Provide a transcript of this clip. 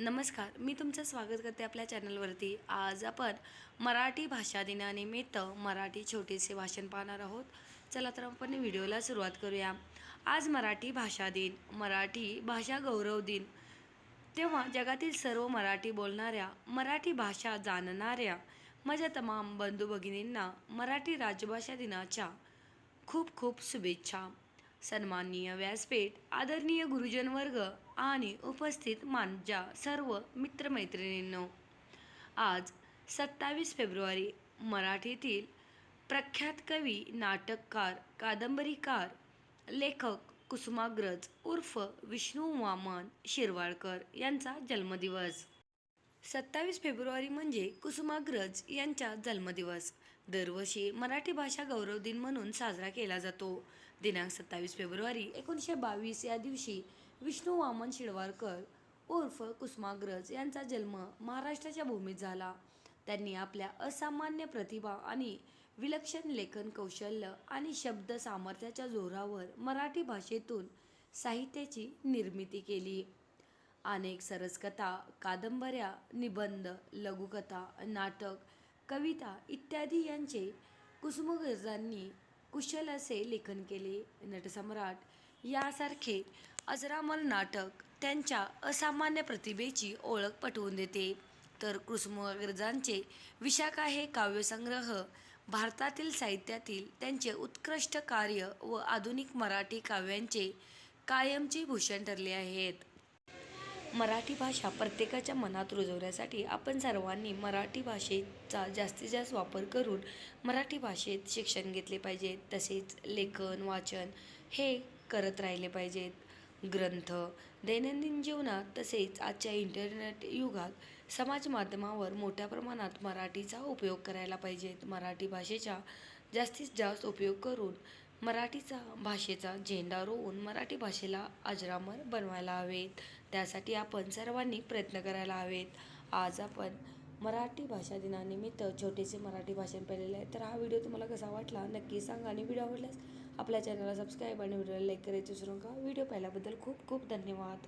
नमस्कार मी तुमचं स्वागत करते आपल्या चॅनलवरती. आज आपण मराठी भाषा दिनानिमित्त मराठी छोटेसे भाषण पाहणार आहोत. चला तर आपण व्हिडिओला सुरुवात करूया. आज मराठी भाषा दिन मराठी भाषा गौरव दिन. तेव्हा जगातील सर्व मराठी बोलणाऱ्या मराठी भाषा जाणणाऱ्या माझ्या तमाम बंधू भगिनींना मराठी राजभाषा दिनाच्या खूप खूप शुभेच्छा. सन्माननीय व्यासपीठ आदरणीय गुरुजन वर्ग आणि उपस्थित माझ्या सर्व मित्रमैत्रिणींनो आज सत्तावीस फेब्रुवारी मराठीतील प्रख्यात कवी नाटककार कादंबरीकार लेखक कुसुमाग्रज उर्फ विष्णू वामन शिरवाळकर यांचा जन्मदिवस. सत्तावीस फेब्रुवारी म्हणजे कुसुमाग्रज यांचा जन्मदिवस. दरवर्षी मराठी भाषा गौरव दिन म्हणून साजरा केला जातो. दिनांक सत्तावीस फेब्रुवारी एकोणीसशे बावीस या दिवशी विष्णू वामन शिरवाळकर उर्फ कुसुमाग्रज यांचा जन्म महाराष्ट्राच्या भूमीत झाला. त्यांनी आपल्या असामान्य प्रतिभा आणि विलक्षण लेखन कौशल्य आणि शब्द सामर्थ्याच्या जोरावर मराठी भाषेतून साहित्याची निर्मिती केली. अनेक सरसकथा कादंबऱ्या निबंध लघुकथा नाटक कविता इत्यादी यांचे कुसुमगर्जांनी कुशल असे लेखन केले नटसम्राट. यासारखे अजरामर नाटक त्यांच्या असामान्य प्रतिभेची ओळख पटवून देते. तर कृष्मग्रजांचे विशाखा हे काव्यसंग्रह भारतातील साहित्यातील त्यांचे उत्कृष्ट कार्य व आधुनिक मराठी काव्यांचे कायमचे भूषण ठरले आहेत. मराठी भाषा प्रत्येकाच्या मनात रुजवण्यासाठी आपण सर्वांनी मराठी भाषेचा जास्तीत जास्त वापर करून मराठी भाषेत शिक्षण घेतले पाहिजे. तसेच लेखन वाचन हे करत राहिले पाहिजेत. ग्रंथ दैनंदिन जीवनात तसेच आजच्या इंटरनेट युगात समाज माध्यमावर मोठ्या प्रमाणात मराठीचा उपयोग करायला पाहिजेत. मराठी भाषेचा जास्तीत जास्त उपयोग करून मराठीचा भाषेचा झेंडा रोवून मराठी भाषेला अजरामर बनवायला हवेत. त्यासाठी आपण सर्वांनी प्रयत्न करायला हवेत. आज आपण मराठी भाषा दिनानिमित्त छोटेसे मराठी भाषण पाहिलेले आहे. तर हा व्हिडिओ तुम्हाला कसा वाटला नक्की सांगा आणि व्हिडिओ आवडल्यास आपल्या चॅनलला सबस्क्राईब आणि व्हिडिओला लाईक करायचे विसरू नका. व्हिडिओ पाहिल्याबद्दल खूप खूप धन्यवाद.